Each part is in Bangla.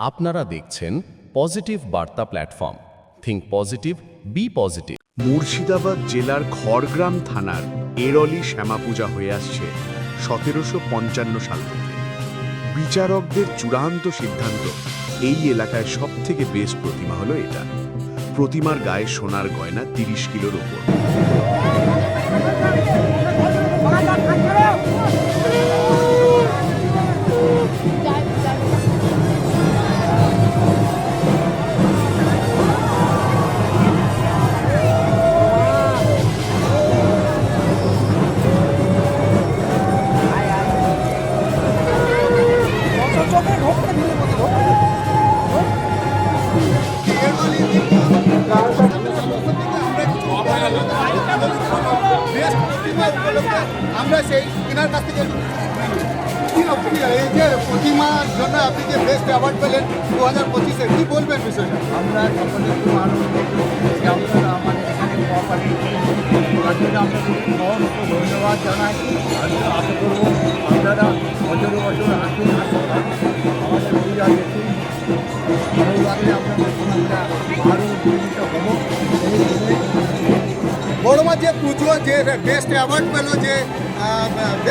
আপনারা দেখছেন পজিটিভ বার্তা platform. Think positive be positive Murshidabad জেলার খড়গ্রাম থানার এরলি শ্যামাপূজা হয়ে আসছে সতেরোশো পঞ্চান্ন সাল থেকে। বিচারকদের চূড়ান্ত সিদ্ধান্ত, এই এলাকায় সব থেকে বেস্ট প্রতিমা হলো এটা। প্রতিমার গায়ে সোনার গয়না তিরিশ কিলোর ওপর আমরা সেই কিনার কাছ থেকে এই যে প্রতিমার জন্য যে বেস্ট অ্যাওয়ার্ড পেলেন দু হাজার পঁচিশে, কি বলবেন বিষয়টা? আমরা সকলে খুব ধন্যবাদ জানাই। আমি আশা করব আপনারা বছর আমরা হব। বড়মা যে পুজো, যে বেস্ট অ্যাওয়ার্ড পেল, যে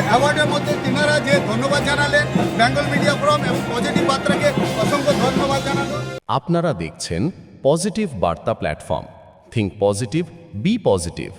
অ্যাওয়ার্ডের মধ্যে তিনারা যে ধন্যবাদ জানালেন বেঙ্গল মিডিয়া ফোরাম এবং পজিটিভ বার্তাকে অসংখ্য ধন্যবাদ জানালো। আপনারা দেখছেন পজিটিভ বার্তা platform think positive be positive